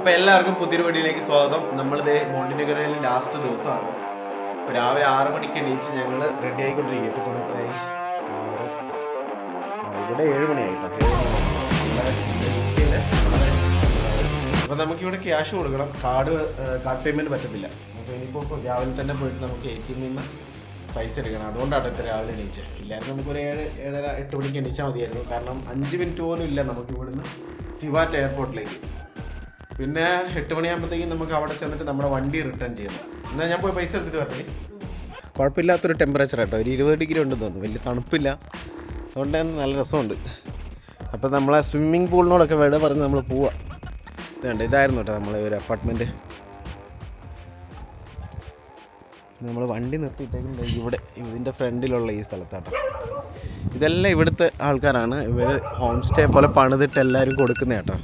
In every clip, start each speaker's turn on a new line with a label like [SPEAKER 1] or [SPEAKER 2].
[SPEAKER 1] അപ്പൊ എല്ലാവർക്കും പുതിയൊരു വീഡിയോയിലേക്ക് സ്വാഗതം. നമ്മളിത് മോണ്ടിനഗറിലെ ലാസ്റ്റ് ദിവസമാണ്. ഇപ്പൊ രാവിലെ ആറ് മണിക്ക് എണീച്ച് ഞങ്ങൾ റെഡി ആയിക്കൊണ്ടിരിക്കും ഇപ്പൊ സമയത്തായി ഇവിടെ ഏഴ് മണിയായിട്ടോ. നമുക്ക് ഇവിടെ ക്യാഷ് കൊടുക്കണം. കാർഡ് കാർഡ് പേയ്മെന്റ് പറ്റത്തില്ല. അപ്പൊ ഇനിയിപ്പോ രാവിലെ തന്നെ പോയിട്ട് നമുക്ക് എ ടി എമ്മിൽ നിന്ന് പൈസ എടുക്കണം. അതുകൊണ്ടാണ് ഇത്ര രാവിലെ എണീച്ചത് ഇല്ലായിരുന്നു നമുക്കൊരു ഏഴ് ഏഴര എട്ട് മണിക്ക് എണീച്ചാൽ മതിയായിരുന്നു. കാരണം അഞ്ച് മിനിറ്റ് പോലും ഇല്ല നമുക്ക് ഇവിടുന്ന് തിവാറ്റ് എയർപോർട്ടിലേക്ക് പിന്നെ എട്ട് മണിയാകുമ്പോഴത്തേക്കും നമുക്ക് അവിടെ ചെന്നിട്ട് നമ്മുടെ വണ്ടി റിട്ടേൺ ചെയ്യണം എന്നാൽ ഞാൻ പോയി പൈസ എടുത്തിട്ട് വരട്ടെ? കുഴപ്പമില്ലാത്തൊരു ടെമ്പറേച്ചർ കേട്ടോ ഒരു ഇരുപത് ഡിഗ്രി ഉണ്ടെന്ന് തോന്നുന്നു. വലിയ തണുപ്പില്ല. അതുകൊണ്ട് തന്നെ നല്ല രസമുണ്ട്. അപ്പോൾ നമ്മളെ സ്വിമ്മിംഗ് പൂളിനോടൊക്കെ വിട പറഞ്ഞ് നമ്മൾ പോവാം. ഇതുണ്ട് ഇതായിരുന്നു കേട്ടോ നമ്മളെ ഒരു അപ്പാർട്ട്മെന്റ് നമ്മൾ വണ്ടി നിർത്തിയിട്ടേക്കുന്നത് ഇവിടെ ഇതിന്റെ ഫ്രണ്ടിലുള്ള ഈ സ്ഥലത്താട്ടോ. ഇതെല്ലാം ഇവിടുത്തെ ആൾക്കാരാണ്. ഇവർ ഹോം സ്റ്റേ പോലെ പണിതിട്ട് എല്ലാവരും കൊടുക്കുന്ന കേട്ടോ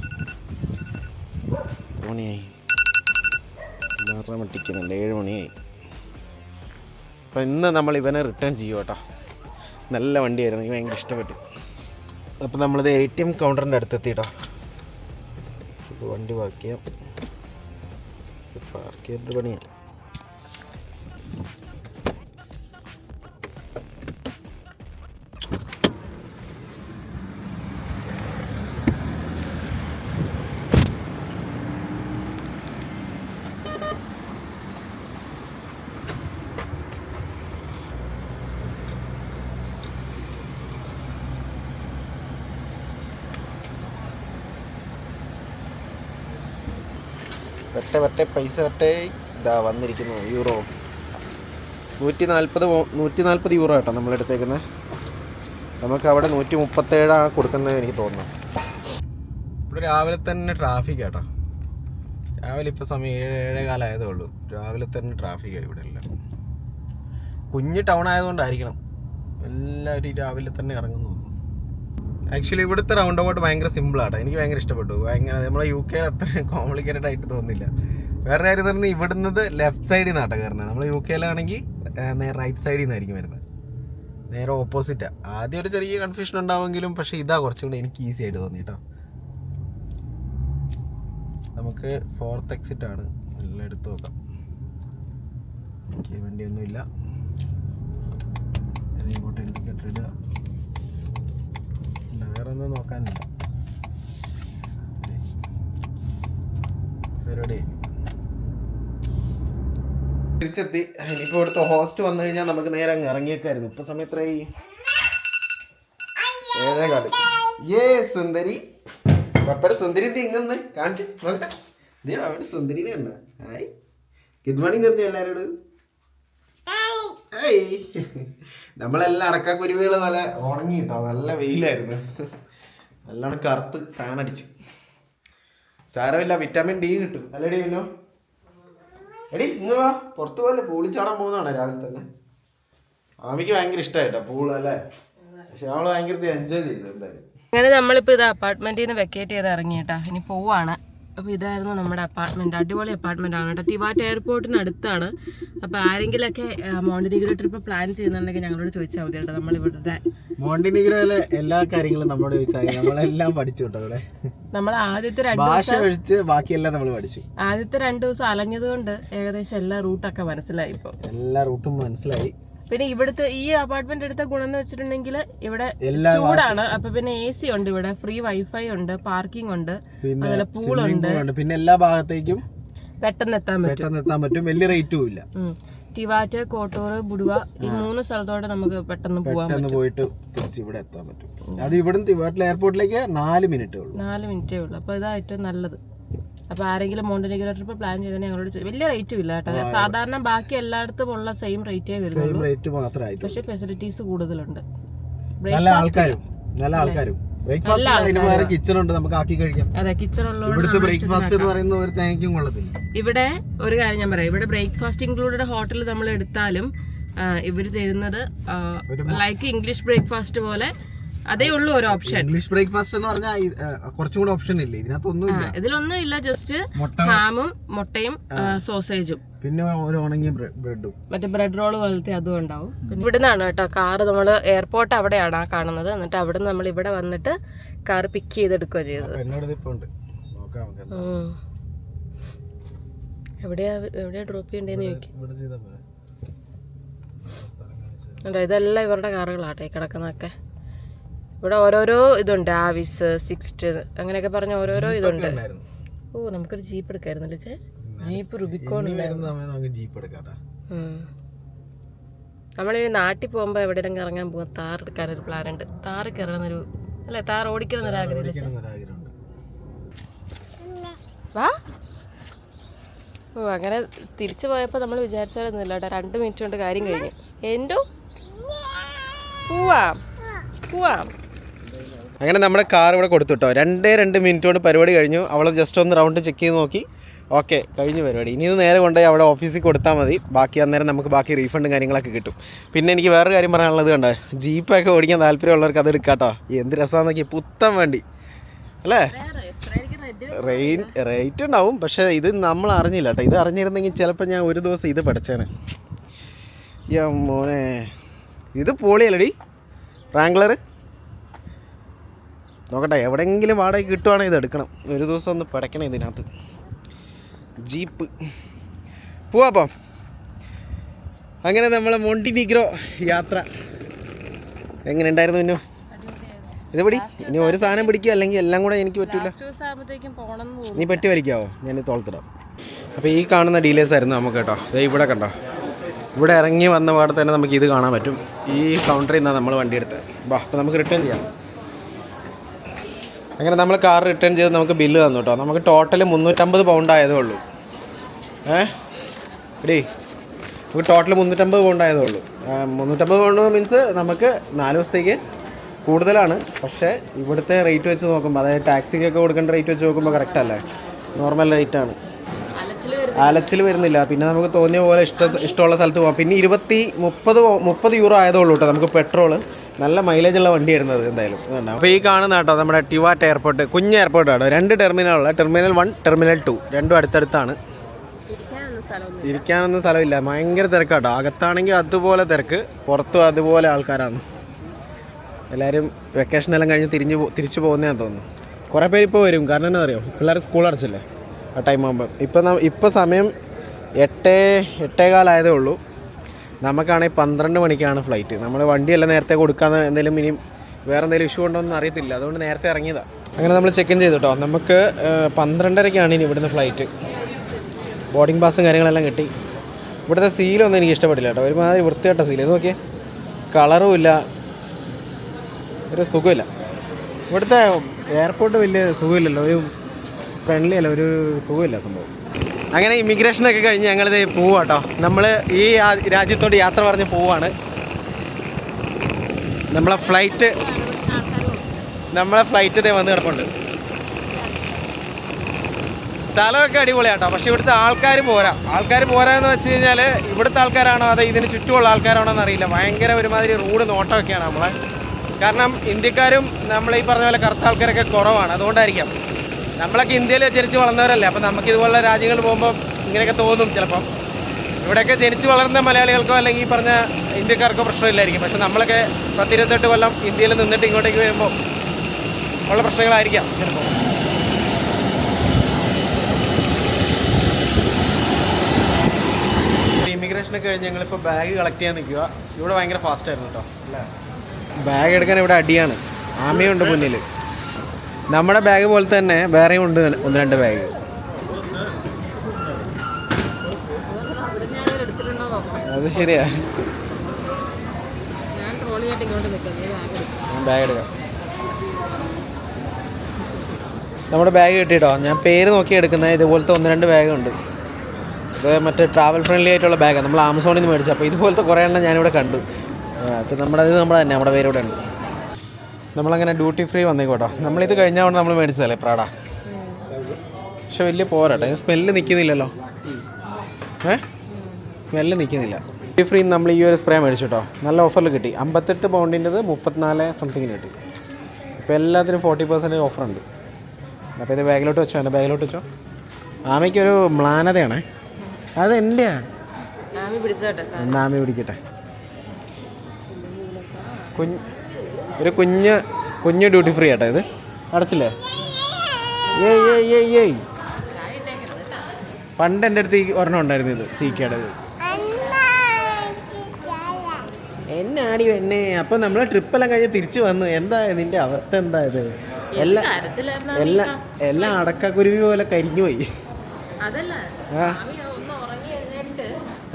[SPEAKER 1] മണിയായി. ആറര മട്ടിക്കുന്നുണ്ട് ഏഴ് മണിയായി. അപ്പം ഇന്ന് നമ്മൾ ഇവനെ റിട്ടേൺ ചെയ്യും കേട്ടോ നല്ല വണ്ടിയായിരുന്നു എനിക്ക് ഭയങ്കര ഇഷ്ടപ്പെട്ടു. അപ്പം നമ്മളിത് എ ടി എം കൗണ്ടറിന്റെ അടുത്തെത്തിട്ടോ കേട്ടോ വണ്ടി പാർക്ക് ചെയ്യാം. പാർക്ക് ചെയ്തിട്ട് പണിയാണ് വെട്ടെ വെട്ടെ പൈസ വെട്ടെ ഇതാ വന്നിരിക്കുന്നു യൂറോ നൂറ്റി നാൽപ്പത് നൂറ്റി നാൽപ്പത് യൂറോ കേട്ടോ നമ്മളെടുത്തേക്കുന്നത് നമുക്ക് അവിടെ നൂറ്റി മുപ്പത്തേഴാണ് കൊടുക്കുന്നത് എനിക്ക് തോന്നുന്നു. ഇവിടെ രാവിലെ തന്നെ ട്രാഫിക് കേട്ടോ. രാവിലെ ഇപ്പോൾ സമയം ഏഴ് ഏഴേ കാലമായതേ ഉള്ളൂ. രാവിലെ തന്നെ ട്രാഫിക്കാണ് ഇവിടെ എല്ലാം. കുഞ്ഞ് ടൗൺ ആയതുകൊണ്ടായിരിക്കണം. എല്ലാവരും രാവിലെ തന്നെ ഇറങ്ങുന്നു ആക്ച്വലി ഇവിടുത്തെ റൗണ്ട് അബൌട്ട് ഭയങ്കര സിമ്പിൾ ആട്ടോ. എനിക്ക് ഭയങ്കര ഇഷ്ടപ്പെട്ടു. ഭയങ്കര നമ്മളെ യു കെ അത്ര കോംപ്ലിക്കേറ്റഡ് ആയിട്ട് തോന്നില്ല വേറെ കാര്യം പറഞ്ഞാൽ ഇവിടുന്നത് ലെഫ്റ്റ് സൈഡിൽ നിന്നാട്ടോ കയറുന്നത് നമ്മൾ യു കെയിലാണെങ്കിൽ നേരെ റൈറ്റ് സൈഡിൽ നിന്നായിരിക്കും വരുന്നത് നേരെ ഓപ്പോസിറ്റാ ആദ്യം ഒരു ചെറിയ കൺഫ്യൂഷൻ ഉണ്ടാവുമെങ്കിലും പക്ഷേ ഇതാ കുറച്ചും കൂടി എനിക്ക് ഈസി ആയിട്ട് തോന്നി കേട്ടോ നമുക്ക് ഫോർത്ത് എക്സിറ്റ് ആണ്. എല്ലാം എടുത്തു നോക്കാം. എനിക്ക് വണ്ടിയൊന്നുമില്ല. ഇങ്ങോട്ട് ഇൻഡിക്കേറ്റർ ഇടുക. വേറെ ഒന്നും നോക്കാനില്ല തിരിച്ചെത്തി. ഇനിയിപ്പോൾ ഇവിടുത്തെ ഹോസ്റ്റ് വന്നു കഴിഞ്ഞാൽ നമുക്ക് നേരെ അങ്ങ് ഇറങ്ങിയേക്കായിരുന്നു. ഇപ്പൊ സമയം എത്രയായി? ഏതേ കാലം. ഏ സുന്ദരി. പപ്പയുടെ സുന്ദരി ഇങ്ങന്ന് കാണിച്ചു. നോക്കട്ടെ ദേ അവിടെ സുന്ദരി കണ്ട ഹായ്. ഗുഡ് മോർണിംഗ് എല്ലാവരോടും ഹായ് അടക്ക കുരുവികൾ നല്ല ഉണങ്ങി കേട്ടോ നല്ല വെയിലായിരുന്നു. നല്ലോണം കറുത്ത് ടാനടിച്ചു സാരമില്ല വിറ്റാമിൻ ഡി കിട്ടും. അല്ലേടി പിന്നോ എടി ഇങ്ങ് വാ. പുറത്തു പോലെ പൂളിച്ചാടാൻ പോകുന്നതാണ് രാവിലെ തന്നെ. ആമിക്ക് ഭയങ്കര ഇഷ്ടമായിട്ടോ പൂൾ അല്ലേ? പക്ഷെ അവൾ ഭയങ്കര എൻജോയ് ചെയ്തു എന്തായാലും.
[SPEAKER 2] അങ്ങനെ നമ്മളിപ്പോൾ ഇത് അപ്പാർട്ട്മെന്റിൽ നിന്ന് വെക്കേറ്റ് ചെയ്ത് ഇറങ്ങിയിട്ടാ. ഇനി പോവാണ്. അപ്പോൾ ഇതായിരുന്നു നമ്മുടെ അപ്പാർട്ട്മെന്റ് അടിപൊളി അപ്പാർട്ട്മെന്റ് ആണ് കേട്ടോ. ടിവാറ്റ് എയർപോർട്ടിന് അടുത്താണ് അപ്പോൾ ആരെങ്കിലൊക്കെ മോണ്ടിനിഗ്രോ ട്രിപ്പ് പ്ലാൻ ചെയ്യുന്നുണ്ടെങ്കിൽ ഞങ്ങളോട് ചോദിച്ചാൽ മതി കേട്ടോ നമ്മളിവിടെ
[SPEAKER 1] മോണ്ടിനിഗ്രോയിലെ എല്ലാ കാര്യങ്ങളും നമ്മൾ ചോദിച്ചാൽ നമ്മളെല്ലാം പഠിച്ചു കേട്ടോ ഇവിടെ.
[SPEAKER 2] നമ്മൾ ആദ്യത്തെ രണ്ട്
[SPEAKER 1] ബാക്കിയെല്ലാം നമ്മൾ പഠിച്ചു.
[SPEAKER 2] ആദ്യത്തെ രണ്ട് ദിവസം അലഞ്ഞതുകൊണ്ട് ഏകദേശം എല്ലാ റൂട്ടൊക്കെ മനസ്സിലായി ഇപ്പോൾ
[SPEAKER 1] എല്ലാ റൂട്ടും മനസ്സിലായി.
[SPEAKER 2] പിന്നെ ഇവിടുത്തെ ഈ അപ്പാർട്ട്മെന്റ് എടുത്ത ഗുണം എന്ന് വെച്ചിട്ടുണ്ടെങ്കിൽ ഇവിടെ ചൂടാണ്. അപ്പൊ പിന്നെ എ സി ഉണ്ട് ഇവിടെ. ഫ്രീ വൈഫൈ ഉണ്ട് പാർക്കിംഗ് ഉണ്ട് അതുപോലെ പൂളുണ്ട്
[SPEAKER 1] പിന്നെ എല്ലാ ഭാഗത്തേക്കും
[SPEAKER 2] പെട്ടെന്ന് എത്താൻ പറ്റും.
[SPEAKER 1] പെട്ടെന്ന് എത്താൻ പറ്റും. വലിയ റേറ്റും ഇല്ല.
[SPEAKER 2] ടിവാറ്റ് കോട്ടൂർ ബുടുവ ഈ മൂന്ന് സ്ഥലത്തോടെ നമുക്ക് പെട്ടെന്ന്
[SPEAKER 1] പെട്ടെന്ന് പോയിട്ട് തിരിച്ച് ഇവിടെ എത്താൻ പറ്റും. അത് ഇവിടുന്ന് തിവാറ്റിലെ എയർപോർട്ടിലേക്ക് നാല് മിനിറ്റേ ഉള്ളൂ.
[SPEAKER 2] നാല് മിനിറ്റേ ഉള്ളൂ. അപ്പൊ ഇതാ ഏറ്റവും നല്ലത്. അപ്പൊ ആരെങ്കിലും മോണ്ടിനെഗ്രോ ട്രിപ്പ് പ്ലാൻ ചെയ്താൽ ഞങ്ങളോട് വലിയ റേറ്റും ഇല്ല കേട്ടോ. സാധാരണ ബാക്കി എല്ലായിടത്തും ഉള്ള സെയിം റേറ്റേ വരുന്നുള്ളൂ. പക്ഷെ ഫെസിലിറ്റീസ് കൂടുതലുണ്ട്.
[SPEAKER 1] നല്ല ആൾക്കാരും നല്ല ആൾക്കാരും.
[SPEAKER 2] ഇവിടെ ഒരു കാര്യം ഞാൻ പറയാം. ഇവിടെ ബ്രേക്ക്ഫാസ്റ്റ് ഇൻക്ലൂഡഡ് ഹോട്ടൽ നമ്മൾ എടുത്താലും ഇവർ തരുന്നത് ലൈക്ക് ഇംഗ്ലീഷ് ബ്രേക്ക്ഫാസ്റ്റ് പോലെ അതേ ഉള്ളൂ ഒരു ഓപ്ഷൻ
[SPEAKER 1] ഇംഗ്ലീഷ് ബ്രേക്ക്ഫാസ്റ്റ് എന്ന് പറഞ്ഞാൽ കുറച്ചും കൂടെ ഓപ്ഷൻ ഇല്ല? ഇതിനകത്തൊന്നും ഇല്ല.
[SPEAKER 2] ഇതിലൊന്നും ഇല്ല ജസ്റ്റ് ഹാമും മുട്ടയും സോസേജും
[SPEAKER 1] പിന്നെ ഒരു ഉണങ്ങിയ ബ്രെഡും.
[SPEAKER 2] മറ്റേ ബ്രെഡ് റോൾ പോലത്തെ അതും ഉണ്ടാവും. ഇവിടെ ഇവിടുന്നാണ് കേട്ടോ കാറ് നമ്മൾ എയർപോർട്ട് അവിടെയാണ് ആ കാണുന്നത്. എന്നിട്ട് അവിടെ നമ്മൾ ഇവിടെ വന്നിട്ട് കാർ പിക്ക് ചെയ്തെടുക്കുക ചെയ്തത്. എവിടെയാ എവിടെയാ ഡ്രോപ്പ് ചെയ്യണ്ടേന്ന് ചോദിക്കും. ഇതെല്ലാം ഇവരുടെ കാറുകളാട്ടെ കിടക്കുന്നൊക്കെ കിടക്കുന്നതൊക്കെ. ഇവിടെ ഓരോരോ ഇതുണ്ട് ആവിസ് സിക്സ്റ്റ് അങ്ങനെയൊക്കെ പറഞ്ഞ ഓരോരോ ഇതുണ്ട്. ഓ നമുക്കൊരു ജീപ്പ് എടുക്കായിരുന്നല്ലേ ചേ? ജീപ്പ് റുബിക്കോൺ
[SPEAKER 1] ജീപ്പ് എടുക്കാട്ടാ.
[SPEAKER 2] നമ്മളിനി നാട്ടിൽ പോകുമ്പോൾ എവിടെയെങ്കിലും ഇറങ്ങാൻ പോകാൻ താർ എടുക്കാൻ ഒരു പ്ലാൻ ഉണ്ട്. താർ കയറണമെന്നൊരു അല്ലേ? താർ ഓടിക്കണം ആഗ്രഹമില്ല വാ. ഓ അങ്ങനെ തിരിച്ചു പോയപ്പോൾ നമ്മൾ വിചാരിച്ചാലൊന്നുമില്ല കേട്ടോ. രണ്ട് മിനിറ്റ് കൊണ്ട് കാര്യം കഴിഞ്ഞു. എന്തോ? പോവാം. പോവാം.
[SPEAKER 1] അങ്ങനെ നമ്മുടെ കാർ ഇവിടെ കൊടുത്തു കേട്ടോ രണ്ടേ രണ്ട് മിനിറ്റ് കൊണ്ട് പരിപാടി കഴിഞ്ഞു. അവൾ ജസ്റ്റ് ഒന്ന് റൗണ്ട് ചെക്ക് ചെയ്ത് നോക്കി. ഓക്കെ കഴിഞ്ഞു പരിപാടി. ഇനി നേരെ കൊണ്ടുപോയി അവിടെ ഓഫീസിൽ കൊടുത്താൽ മതി. ബാക്കി അന്നേരം നമുക്ക് ബാക്കി റീഫണ്ടും കാര്യങ്ങളൊക്കെ കിട്ടും. പിന്നെ എനിക്ക് വേറൊരു കാര്യം പറയാനുള്ളത് കണ്ടോ? ജീപ്പൊക്കെ ഓടിക്കാൻ താല്പര്യമുള്ളവർക്ക് അത് എടുക്കാട്ടോ. എന്ത് രസമാണെന്നൊക്കെ പുത്തൻ വേണ്ടി. അല്ലേ? റെയിൻ റേറ്റ് ഉണ്ടാവും പക്ഷേ ഇത് നമ്മൾ അറിഞ്ഞില്ല കേട്ടോ. ഇത് അറിഞ്ഞിരുന്നെങ്കിൽ ചിലപ്പോൾ ഞാൻ ഒരു ദിവസം ഇത് പഠിച്ചേനെ. മോനെ. ഇത് പോളിയല്ലടി. റാങ്ക്ലർ നോക്കട്ടെ എവിടെയെങ്കിലും വാടക കിട്ടുവാണെങ്കിൽ ഇത് എടുക്കണം. ഒരു ദിവസം ഒന്ന് പടയ്ക്കണം ഇതിനകത്ത്. ജീപ്പ്. പോവാപ്പം അങ്ങനെ നമ്മൾ മോണ്ടിനിഗ്രോ യാത്ര. എങ്ങനെ ഉണ്ടായിരുന്നു ഇന്നു ഇത് പിടി. ഇനി ഒരു സാധനം പിടിക്കുക അല്ലെങ്കിൽ എല്ലാം കൂടെ എനിക്ക്
[SPEAKER 2] പറ്റില്ല
[SPEAKER 1] നീ പെട്ടി വലിക്കാവോ? ഞാൻ തോളത്തിടാം. അപ്പോൾ ഈ കാണുന്ന ഡീലേഴ്സ് ആയിരുന്നു നമുക്ക് കേട്ടോ. ദേ ഇവിടെ കണ്ടോ. ഇവിടെ ഇറങ്ങി വന്ന പാടെ തന്നെ നമുക്ക് ഇത് കാണാൻ പറ്റും. ഈ കൗണ്ടറിൽ നിന്നാണ് നമ്മൾ വണ്ടി എടുത്തത്. അപ്പോൾ നമുക്ക് റിട്ടേൺ ചെയ്യാം. അങ്ങനെ നമ്മൾ കാർ റിട്ടേൺ ചെയ്ത് നമുക്ക് ബില്ല് തന്നു കേട്ടോ നമുക്ക് ടോട്ടൽ മുന്നൂറ്റമ്പത് പൗണ്ട് ആയതേ ഉള്ളൂ. ഏ? എടീ നമുക്ക് ടോട്ടൽ മുന്നൂറ്റമ്പത് പൗണ്ട് ആയതേ ഉള്ളൂ. മുന്നൂറ്റമ്പത് പൗണ്ട് മീൻസ് നമുക്ക് നാല് ദിവസത്തേക്ക് കൂടുതലാണ്. പക്ഷേ ഇവിടുത്തെ റേറ്റ് വെച്ച് നോക്കുമ്പോൾ അതായത് ടാക്സിക്കൊക്കെ കൊടുക്കേണ്ട റേറ്റ് വെച്ച് നോക്കുമ്പോൾ കറക്റ്റ് അല്ലേ? നോർമൽ റേറ്റാണ്
[SPEAKER 2] അലച്ചിൽ
[SPEAKER 1] വരുന്നില്ല. പിന്നെ നമുക്ക് തോന്നിയ പോലെ ഇഷ്ട ഇഷ്ടമുള്ള സ്ഥലത്ത് പോകാം പിന്നെ ഇരുപത്തി മുപ്പത് മുപ്പത് യൂറോ ആയതേ ഉള്ളൂ കേട്ടോ നമുക്ക് പെട്രോൾ നല്ല മൈലേജ് ഉള്ള വണ്ടി വരുന്നത് എന്തായാലും. അപ്പോൾ ഈ കാണുന്ന കേട്ടോ നമ്മുടെ ടിവാറ്റ് എയർപോർട്ട് കുഞ്ഞ് എയർപോർട്ട് ആണ്. രണ്ട് ടെർമിനലുള്ള ടെർമിനൽ വൺ ടെർമിനൽ ടു രണ്ടും അടുത്തടുത്താണ്.
[SPEAKER 2] ഇരിക്കാനൊന്നും
[SPEAKER 1] സ്ഥലമില്ല. ഭയങ്കര തിരക്കാട്ടോ അകത്താണെങ്കിൽ അതുപോലെ തിരക്ക് പുറത്തും അതുപോലെ ആൾക്കാരാണ്. എല്ലാവരും വെക്കേഷൻ എല്ലാം കഴിഞ്ഞ് തിരിഞ്ഞ് തിരിച്ചു പോകുന്നതാന്ന് തോന്നുന്നു. കുറേ പേര് ഇപ്പോൾ വരും. കാരണം എന്താ അറിയോ? പിള്ളേർ സ്കൂൾ അടച്ചില്ലേ? ആ ടൈം ആകുമ്പോൾ ഇപ്പം ഇപ്പം സമയം എട്ടേ എട്ടേകാലായതേ ഉള്ളൂ. നമുക്കാണെങ്കിൽ പന്ത്രണ്ട് മണിക്കാണ് ഫ്ലൈറ്റ് നമ്മൾ വണ്ടിയെല്ലാം നേരത്തെ കൊടുക്കാന്ന് എന്തെങ്കിലും ഇനിയും വേറെ എന്തെങ്കിലും ഇഷ്യൂ ഉണ്ടോ എന്ന് അറിയത്തില്ല. അതുകൊണ്ട് നേരത്തെ ഇറങ്ങിയതാണ് അങ്ങനെ നമ്മൾ ചെക്ക് ഇൻ ചെയ്തു കേട്ടോ നമുക്ക് പന്ത്രണ്ടരയ്ക്കാണ് ഇനി ഇവിടുന്ന് ഫ്ലൈറ്റ് ബോർഡിംഗ് പാസും കാര്യങ്ങളെല്ലാം കിട്ടി. ഇവിടുത്തെ സീലൊന്നും എനിക്ക് ഇഷ്ടപ്പെട്ടില്ല കേട്ടോ. ഒരുമാതിരി വൃത്തികെട്ട സീൽ ഇത് നോക്കിയേ. കളറും ഇല്ല. ഒരു സുഖമില്ല. ഇവിടുത്തെ എയർപോർട്ട് വലിയ സുഖമില്ലല്ലോ. ഒരു ഫ്രണ്ട്ലി അല്ല ഒരു സുഖമില്ല സംഭവം. അങ്ങനെ ഇമിഗ്രേഷനൊക്കെ കഴിഞ്ഞ് ഞങ്ങളിത് പോവുക കേട്ടോ നമ്മൾ ഈ രാജ്യത്തോട് യാത്ര പറഞ്ഞ് പോവാണ്. നമ്മളെ ഫ്ലൈറ്റ് നമ്മളെ ഫ്ലൈറ്റ് ഇതേ വന്ന് കിടപ്പുണ്ട്. സ്ഥലമൊക്കെ അടിപൊളിയാട്ടോ പക്ഷെ ഇവിടുത്തെ ആൾക്കാർ പോരാ. ആൾക്കാർ പോരാന്ന് വെച്ച് കഴിഞ്ഞാൽ ഇവിടുത്തെ ആൾക്കാരാണോ അതോ ഇതിന് ചുറ്റുമുള്ള ആൾക്കാരാണോ എന്നറിയില്ല ഭയങ്കര ഒരുമാതിരി റൂഡ് നോട്ടമൊക്കെയാണ് നമ്മളെ. കാരണം ഇന്ത്യക്കാരും നമ്മൾ ഈ പറഞ്ഞ പോലെ കറുത്ത ആൾക്കാരൊക്കെ കുറവാണ്. അതുകൊണ്ടായിരിക്കാം. നമ്മളൊക്കെ ഇന്ത്യയിൽ ജനിച്ച് വളർന്നവരല്ലേ അപ്പം നമുക്ക് ഇതുപോലുള്ള രാജ്യങ്ങൾ പോകുമ്പോൾ ഇങ്ങനെയൊക്കെ തോന്നും ചിലപ്പം. ഇവിടെയൊക്കെ ജനിച്ച് വളർന്ന മലയാളികൾക്കോ അല്ലെങ്കിൽ ഈ പറഞ്ഞ ഇന്ത്യക്കാർക്കോ പ്രശ്നമില്ലായിരിക്കും. പക്ഷെ നമ്മളൊക്കെ പത്തിരുപത്തെട്ട് കൊല്ലം ഇന്ത്യയിൽ നിന്നിട്ട് ഇങ്ങോട്ടേക്ക് വരുമ്പോൾ ഉള്ള പ്രശ്നങ്ങളായിരിക്കാം ചിലപ്പോൾ ഇമിഗ്രേഷനൊക്കെ കഴിഞ്ഞ് ഞങ്ങളിപ്പോൾ ബാഗ് കളക്ട് ചെയ്യാൻ നിൽക്കുക ഇവിടെ ഭയങ്കര ഫാസ്റ്റായിരുന്നു കേട്ടോ കേട്ടോ ബാഗ് എടുക്കാൻ ഇവിടെ അടിയാണ്. ആമയുണ്ട് മുന്നിൽ നമ്മുടെ ബാഗ് പോലെ തന്നെ വേറെയും ഉണ്ട് ഒന്ന് രണ്ട് ബാഗ് അത് ശരിയാ.
[SPEAKER 2] ബാഗ് എടുക്കാം.
[SPEAKER 1] നമ്മുടെ ബാഗ് കിട്ടിയിട്ടോ? ഞാൻ പേര് നോക്കി എടുക്കുന്ന ഇതുപോലത്തെ ഒന്ന് രണ്ട് ബാഗ് ഉണ്ട്. ഇത് മറ്റേ ട്രാവൽ ഫ്രണ്ട്ലി ആയിട്ടുള്ള ബാഗാണ് നമ്മൾ ആമസോണിൽ നിന്ന് മേടിച്ചത്. അപ്പോൾ ഇതുപോലത്തെ കുറേ എണ്ണം ഞാനിവിടെ കണ്ടു. അപ്പോൾ നമ്മുടെ ഇത് നമ്മുടെ തന്നെ നമ്മുടെ പേരിവിടെ ഉണ്ട്. നമ്മളങ്ങനെ ഡ്യൂട്ടി ഫ്രീ വന്നേക്കോട്ടോ നമ്മളിത് കഴിഞ്ഞാൽ നമ്മൾ മേടിച്ചതല്ലേ പ്രാട പക്ഷെ വലിയ പോരാട്ടോ. സ്മെല്ല് നിൽക്കുന്നില്ലല്ലോ ഏ? സ്മെല്ല് നിൽക്കുന്നില്ല ഡ്യൂട്ടി ഫ്രീ നമ്മൾ ഈ ഒരു സ്പ്രേ മേടിച്ചു കേട്ടോ നല്ല ഓഫറിൽ കിട്ടി. അമ്പത്തെട്ട് പൗണ്ടിന്റെത് മുപ്പത്തിനാല് സംതിങ്ങിന് കിട്ടി. ഇപ്പോൾ എല്ലാത്തിനും ഫോർട്ടി പെർസെന്റേജ് ഓഫറുണ്ട് അപ്പോൾ ഇത് ബാഗിലോട്ട് വെച്ചോ? എന്റെ ബാഗിലോട്ട് വെച്ചോ? ആമയ്ക്കൊരു മ്ലാനതയാണേ. അത് എന്റെയാണ്
[SPEAKER 2] ആമി
[SPEAKER 1] പിടിക്കട്ടെ? കുഞ്ഞ് ഒരു കുഞ്ഞ് കുഞ്ഞ് ഡ്യൂട്ടി ഫ്രീ ആട്ടോ ഇത്. അടച്ചില്ലേ? ഏയ് ഏയ് ഏയ് ഏയ്. പണ്ട് എന്റെ അടുത്ത് ഈ ഒരെണ്ണം ഉണ്ടായിരുന്നു ഇത് സീക്കേടത് എന്നാടി എന്നെ അപ്പൊ നമ്മളെ ട്രിപ്പെല്ലാം കഴിഞ്ഞ് തിരിച്ചു വന്നു. എന്താ നിന്റെ അവസ്ഥ എന്താ ഇത്? എല്ലാ എല്ലാം എല്ലാം അടക്കക്കുരുവി പോലെ കരിഞ്ഞു പോയി.
[SPEAKER 2] അതല്ല
[SPEAKER 1] ആ.
[SPEAKER 2] ഒന്ന് ഉറങ്ങി എഴുന്നേറ്റ്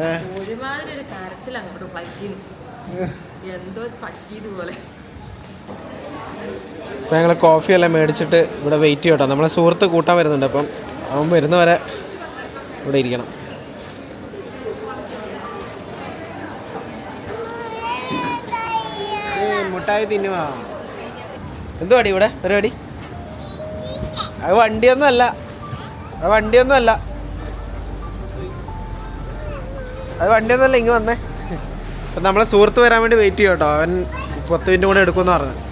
[SPEAKER 1] ആ.
[SPEAKER 2] ഒരുമാതിരി ഒരു കരച്ചിൽ അങ്ങോട്ട് പറ്റുന്നു എന്തോ പറ്റിയതുപോലെ.
[SPEAKER 1] ഇപ്പം ഞങ്ങൾ കോഫിയെല്ലാം മേടിച്ചിട്ട് ഇവിടെ വെയിറ്റ് ചെയ്യട്ടോ. നമ്മളെ സുഹൃത്ത് കൂട്ടാൻ വരുന്നുണ്ട് അപ്പം. അവൻ വരുന്നവരെ ഇവിടെ ഇരിക്കണം. മുട്ടായി തിന്നുവാ. എന്തുവാടി ഇവിടെ? പരിപാടി അത് വണ്ടിയൊന്നും അല്ല. അത് വണ്ടിയൊന്നും അല്ല. അത് വണ്ടിയൊന്നും അല്ല ഇങ്ങ് വന്നേ. അപ്പം നമ്മളെ സുഹൃത്ത് വരാൻ വേണ്ടി വെയിറ്റ് ചെയ്യും കേട്ടോ അവൻ പത്ത് മിനിറ്റ് കൂടെ എടുക്കുമെന്ന് പറഞ്ഞു.